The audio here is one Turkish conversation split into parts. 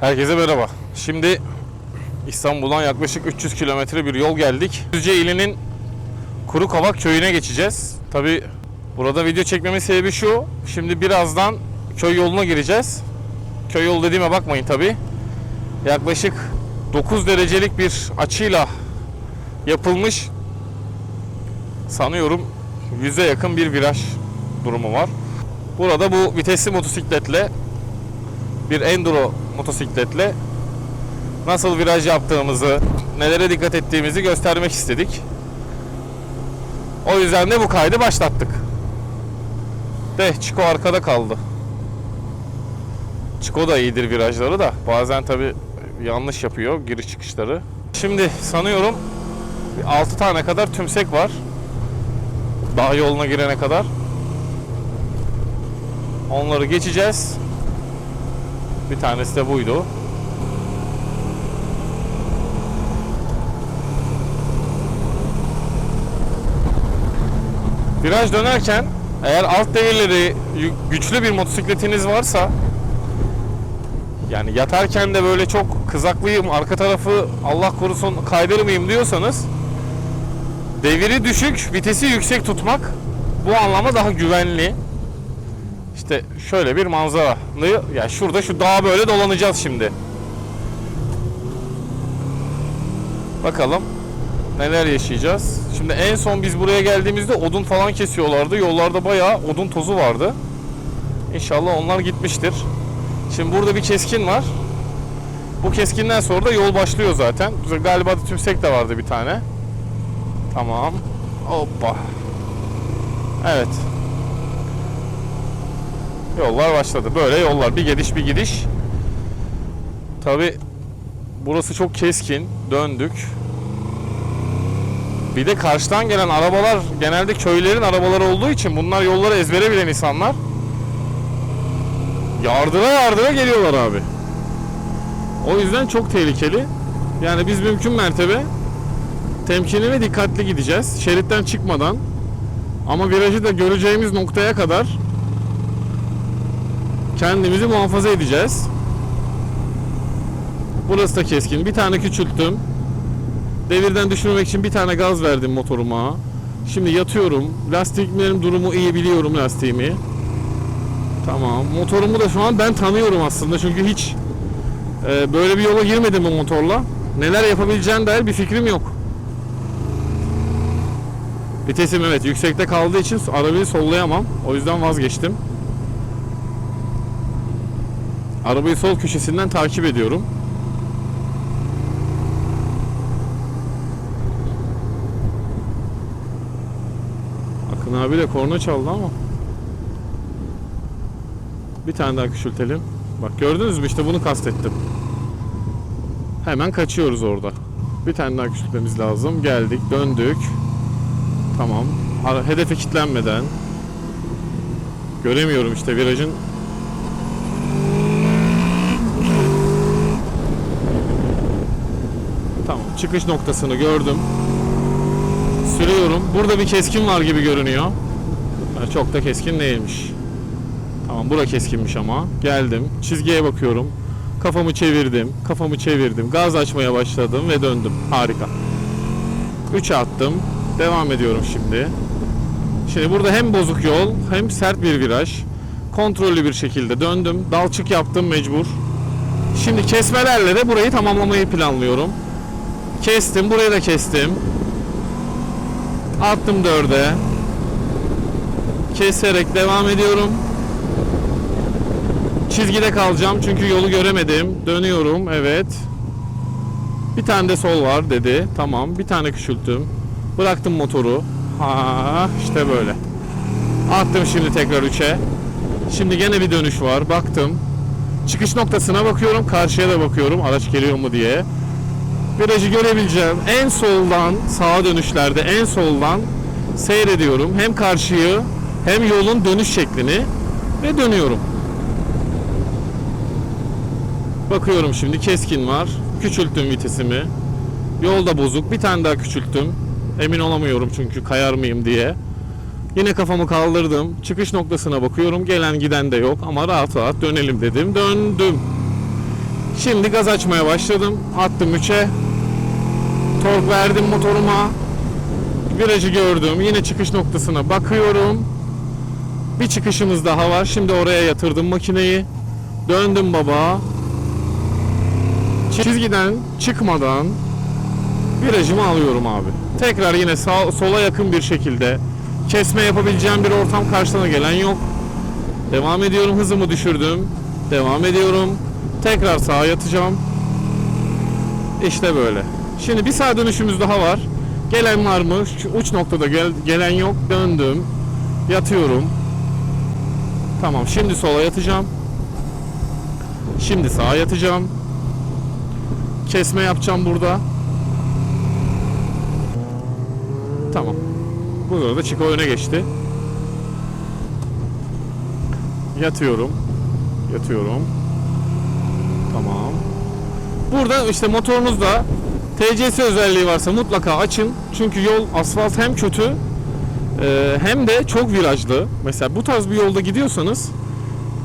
Herkese merhaba. Şimdi İstanbul'dan yaklaşık 300 kilometre bir yol geldik. Düzce ilinin Kurukavak köyüne geçeceğiz. Tabi burada video çekmemin sebebi şu. Şimdi birazdan köy yoluna gireceğiz. Köy yolu dediğime bakmayın tabi. Yaklaşık 9 derecelik bir açıyla yapılmış sanıyorum yüze yakın bir viraj durumu var. Burada bu vitesli motosikletle bir enduro motosikletle nasıl viraj yaptığımızı, nelere dikkat ettiğimizi göstermek istedik. O yüzden de bu kaydı başlattık. De Çiko arkada kaldı. Çiko da iyidir virajları da bazen tabi yanlış yapıyor giriş çıkışları. Şimdi sanıyorum 6 tane kadar tümsek var. Dağ yoluna girene kadar. Onları geçeceğiz. Bir tanesi de buydu. Viraj dönerken eğer alt devirleri güçlü bir motosikletiniz varsa yani yatarken de böyle çok kızaklıyım arka tarafı Allah korusun kaydırır mıyım diyorsanız deviri düşük vitesi yüksek tutmak bu anlamda daha güvenli. İşte şöyle bir manzara. Ya şurada şu dağa böyle dolanacağız şimdi. Bakalım neler yaşayacağız. Şimdi en son biz buraya geldiğimizde odun falan kesiyorlardı. Yollarda bayağı odun tozu vardı. İnşallah onlar gitmiştir. Şimdi burada bir keskin var. Bu keskinden sonra da yol başlıyor zaten. Galiba da tümsek de vardı bir tane. Tamam. Hoppa. Evet. Yollar başladı. Böyle yollar. Bir gidiş bir gidiş. Tabi burası çok keskin. Döndük. Bir de karşıdan gelen arabalar genelde köylerin arabaları olduğu için bunlar yolları ezbere bilen insanlar. Yardıra yardıra geliyorlar abi. O yüzden çok tehlikeli. Yani biz mümkün mertebe temkinli ve dikkatli gideceğiz. Şeritten çıkmadan. Ama virajı da göreceğimiz noktaya kadar kendimizi muhafaza edeceğiz. Burası da keskin. Bir tane küçülttüm. Devirden düşürmek için bir tane gaz verdim motoruma. Şimdi yatıyorum. Lastiklerim durumu iyi biliyorum lastiğimi. Tamam. Motorumu da şu an ben tanıyorum aslında çünkü hiç e, böyle bir yola girmedim bu motorla. Neler yapabileceğine dair bir fikrim yok. Vitesim evet yüksekte kaldığı için arabayı sollayamam. O yüzden vazgeçtim. Arabayı sol köşesinden takip ediyorum. Akın abi de korna çaldı ama. Bir tane daha küçültelim. Bak gördünüz mü işte bunu kastettim. Hemen kaçıyoruz orada. Bir tane daha küçültmemiz lazım. Geldik, döndük. Tamam. Hedefe kilitlenmeden. Göremiyorum işte virajın Tamam. Çıkış noktasını gördüm. Sürüyorum. Burada bir keskin var gibi görünüyor. Ha, çok da keskin değilmiş. Tamam bura keskinmiş ama. Geldim. Çizgiye bakıyorum. Kafamı çevirdim. Kafamı çevirdim. Gaz açmaya başladım ve döndüm. Harika. 3'e attım. Devam ediyorum şimdi. Şimdi burada hem bozuk yol hem sert bir viraj. Kontrollü bir şekilde döndüm. Dalçık yaptım mecbur. Şimdi kesmelerle de burayı tamamlamayı planlıyorum. Kestim. Burayı da kestim. Attım dörde. Keserek devam ediyorum. Çizgide kalacağım çünkü yolu göremedim. Dönüyorum. Evet. Bir tane de sol var dedi. Tamam. Bir tane küçülttüm. Bıraktım motoru. Ha işte böyle. Attım şimdi tekrar 3'e. Şimdi gene bir dönüş var. Baktım. Çıkış noktasına bakıyorum. Karşıya da bakıyorum. Araç geliyor mu diye. Virajı görebileceğim. En soldan sağa dönüşlerde en soldan seyrediyorum. Hem karşıyı hem yolun dönüş şeklini ve dönüyorum. Bakıyorum şimdi keskin var. Küçülttüm vitesimi. Yolda bozuk. Bir tane daha küçülttüm. Emin olamıyorum çünkü kayar mıyım diye. Yine kafamı kaldırdım. Çıkış noktasına bakıyorum. Gelen giden de yok ama rahat rahat dönelim dedim. Döndüm. Şimdi gaz açmaya başladım. Attım 3'e. Tork verdim motoruma. Virajı gördüm. Yine çıkış noktasına bakıyorum. Bir çıkışımız daha var. Şimdi oraya yatırdım makineyi. Döndüm baba. Çizgiden çıkmadan virajımı alıyorum abi. Tekrar yine sağ, sola yakın bir şekilde kesme yapabileceğim bir ortam karşına gelen yok. Devam ediyorum hızımı düşürdüm. Devam ediyorum. Tekrar sağa yatacağım. İşte böyle. Şimdi bir sağ dönüşümüz daha var. Gelen var mı? Şu uç noktada gel- gelen yok. Döndüm. Yatıyorum. Tamam şimdi sola yatacağım. Şimdi sağa yatacağım. Kesme yapacağım burada. Tamam. Burada da Chico öne geçti. Yatıyorum. Yatıyorum. Tamam. Burada işte motorunuzda TCS özelliği varsa mutlaka açın. Çünkü yol asfalt hem kötü e, hem de çok virajlı. Mesela bu tarz bir yolda gidiyorsanız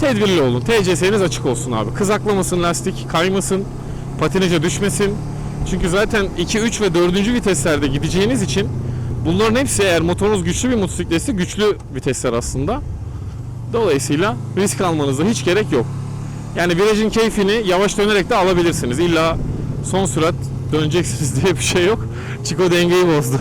tedbirli olun. TCS'niz açık olsun abi. Kızaklamasın lastik, kaymasın, patinaja düşmesin. Çünkü zaten 2, 3 ve 4. viteslerde gideceğiniz için bunların hepsi eğer motorunuz güçlü bir motosikletse güçlü vitesler aslında. Dolayısıyla risk almanıza hiç gerek yok. Yani virajın keyfini yavaş dönerek de alabilirsiniz. İlla son sürat döneceksiniz diye bir şey yok. Chico dengeyi bozdu.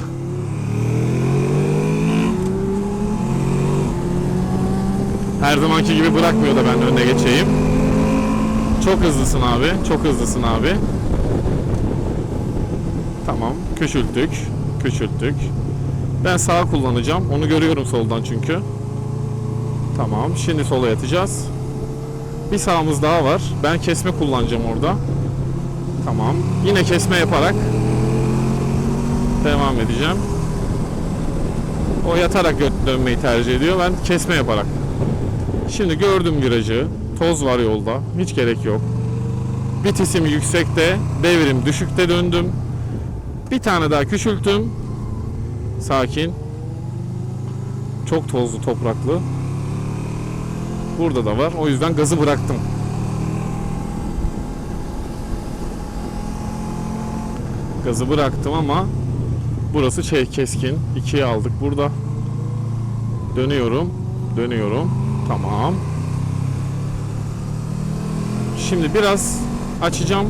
Her zamanki gibi bırakmıyor da ben önüne geçeyim. Çok hızlısın abi. Çok hızlısın abi. Tamam. Küçülttük. Küçülttük. Ben sağ kullanacağım. Onu görüyorum soldan çünkü. Tamam. Şimdi sola yatacağız. Bir sağımız daha var. Ben kesme kullanacağım orada. Tamam. Yine kesme yaparak devam edeceğim. O yatarak dönmeyi tercih ediyor. Ben kesme yaparak. Şimdi gördüm virajı. Toz var yolda. Hiç gerek yok. Vitesim yüksekte, devrim düşükte döndüm. Bir tane daha küçülttüm. Sakin. Çok tozlu, topraklı. Burada da var. O yüzden gazı bıraktım. Gazı bıraktım ama burası şey keskin. İkiye aldık burada. Dönüyorum. Dönüyorum. Tamam. Şimdi biraz açacağım.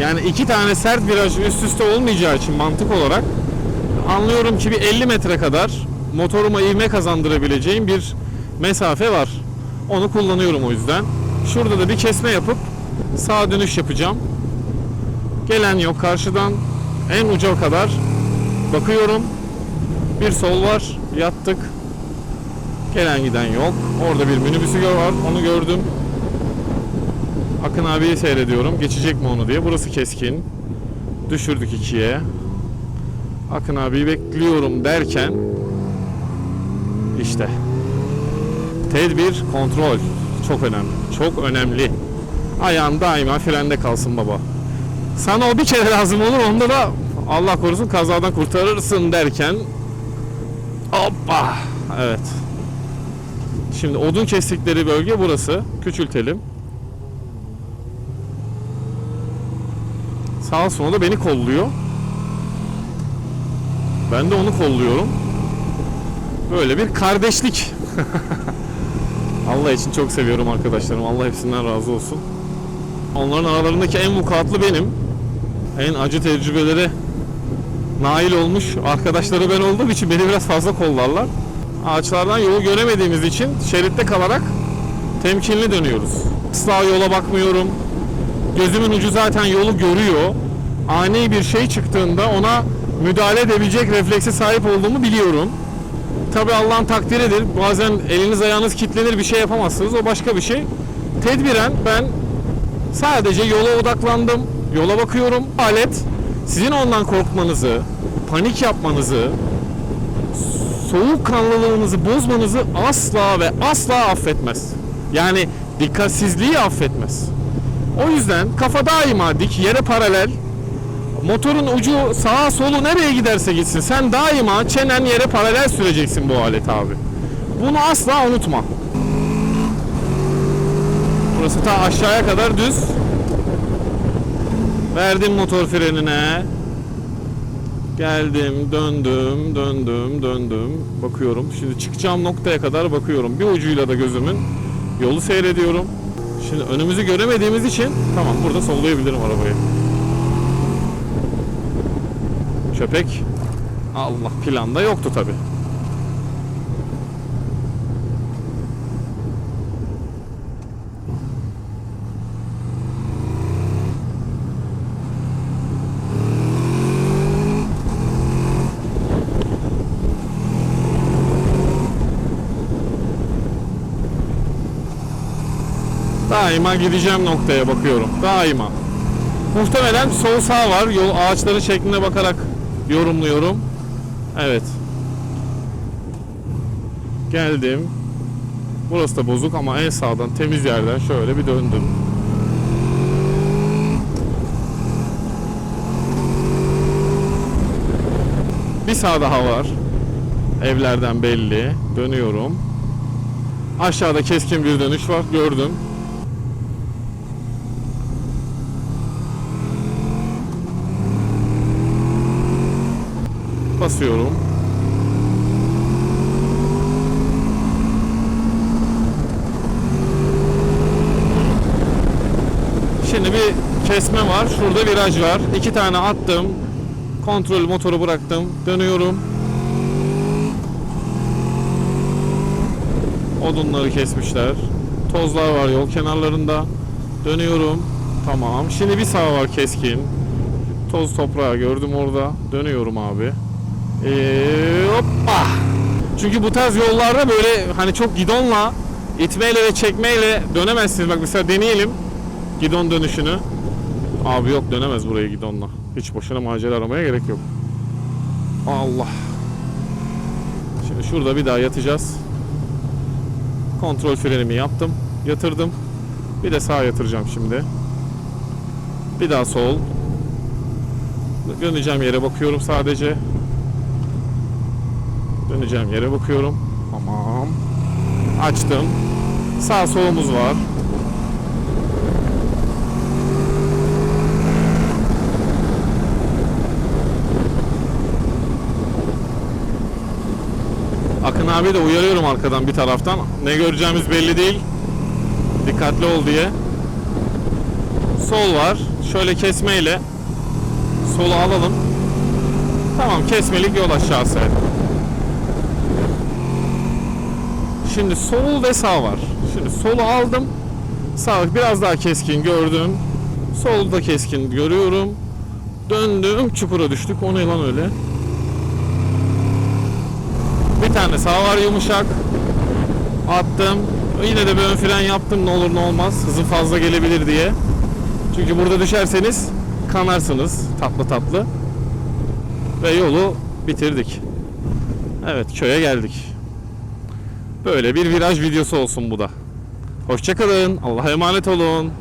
Yani iki tane sert viraj üst üste olmayacağı için mantık olarak anlıyorum ki bir 50 metre kadar motoruma ivme kazandırabileceğim bir mesafe var. Onu kullanıyorum o yüzden. Şurada da bir kesme yapıp sağa dönüş yapacağım. Gelen yok karşıdan en uca kadar bakıyorum. Bir sol var. Yattık. Gelen giden yok. Orada bir minibüsü var. Onu gördüm. Akın abiyi seyrediyorum. Geçecek mi onu diye. Burası keskin. Düşürdük ikiye. Akın abiyi bekliyorum derken işte tedbir, kontrol çok önemli. Çok önemli. Ayağın daima frende kalsın baba. Sana o bir kere lazım olur. Onda da Allah korusun kazadan kurtarırsın derken hoppa. Evet. Şimdi odun kestikleri bölge burası. Küçültelim. Sağ sola beni kolluyor. Ben de onu kolluyorum. Böyle bir kardeşlik. Allah için çok seviyorum arkadaşlarım. Allah hepsinden razı olsun. Onların aralarındaki en vukuatlı benim. En acı tecrübeleri nail olmuş arkadaşları ben olduğum için beni biraz fazla kollarlar. Ağaçlardan yolu göremediğimiz için şeritte kalarak temkinli dönüyoruz. Asla yola bakmıyorum. Gözümün ucu zaten yolu görüyor. Ani bir şey çıktığında ona müdahale edebilecek reflekse sahip olduğumu biliyorum. Tabi Allah'ın takdiridir. Bazen eliniz ayağınız kilitlenir bir şey yapamazsınız. O başka bir şey. Tedbiren ben sadece yola odaklandım. Yola bakıyorum. Alet sizin ondan korkmanızı, panik yapmanızı, soğukkanlılığınızı bozmanızı asla ve asla affetmez. Yani dikkatsizliği affetmez. O yüzden kafa daima dik, yere paralel. Motorun ucu sağa solu nereye giderse gitsin. Sen daima çenen yere paralel süreceksin bu alet abi. Bunu asla unutma. Burası ta aşağıya kadar düz. Verdim motor frenine. Geldim, döndüm, döndüm, döndüm. Bakıyorum. Şimdi çıkacağım noktaya kadar bakıyorum. Bir ucuyla da gözümün yolu seyrediyorum. Şimdi önümüzü göremediğimiz için tamam burada sollayabilirim arabayı. Köpek Allah planda yoktu tabi. Daima gideceğim noktaya bakıyorum. Daima. Muhtemelen sol sağ var. Yol ağaçların şekline bakarak yorumluyorum. Evet. Geldim. Burası da bozuk ama en sağdan temiz yerden şöyle bir döndüm. Bir sağ daha var. Evlerden belli. Dönüyorum. Aşağıda keskin bir dönüş var. Gördüm. Basıyorum. Şimdi bir kesme var. Şurada viraj var. İki tane attım. Kontrol motoru bıraktım. Dönüyorum. Odunları kesmişler. Tozlar var yol kenarlarında. Dönüyorum. Tamam. Şimdi bir sağ var keskin. Toz toprağı gördüm orada. Dönüyorum abi. Ee, hoppa. Çünkü bu tarz yollarda böyle hani çok gidonla itmeyle ve çekmeyle dönemezsiniz. Bak mesela deneyelim gidon dönüşünü. Abi yok dönemez buraya gidonla. Hiç boşuna macera aramaya gerek yok. Allah. Şimdi şurada bir daha yatacağız. Kontrol frenimi yaptım. Yatırdım. Bir de sağa yatıracağım şimdi. Bir daha sol. Döneceğim yere bakıyorum sadece. Döneceğim yere bakıyorum. Tamam. Açtım. Sağ solumuz var. Akın abi de uyarıyorum arkadan bir taraftan. Ne göreceğimiz belli değil. Dikkatli ol diye. Sol var. Şöyle kesmeyle solu alalım. Tamam kesmelik yol aşağısı. Şimdi sol ve sağ var. Şimdi solu aldım. Sağ biraz daha keskin gördüm. Solda keskin görüyorum. Döndüm çukura düştük. O ne lan öyle? Bir tane sağ var yumuşak. Attım. Yine de bir ön fren yaptım ne olur ne olmaz. Hızı fazla gelebilir diye. Çünkü burada düşerseniz kanarsınız tatlı tatlı. Ve yolu bitirdik. Evet köye geldik. Böyle bir viraj videosu olsun bu da. Hoşçakalın. Allah'a emanet olun.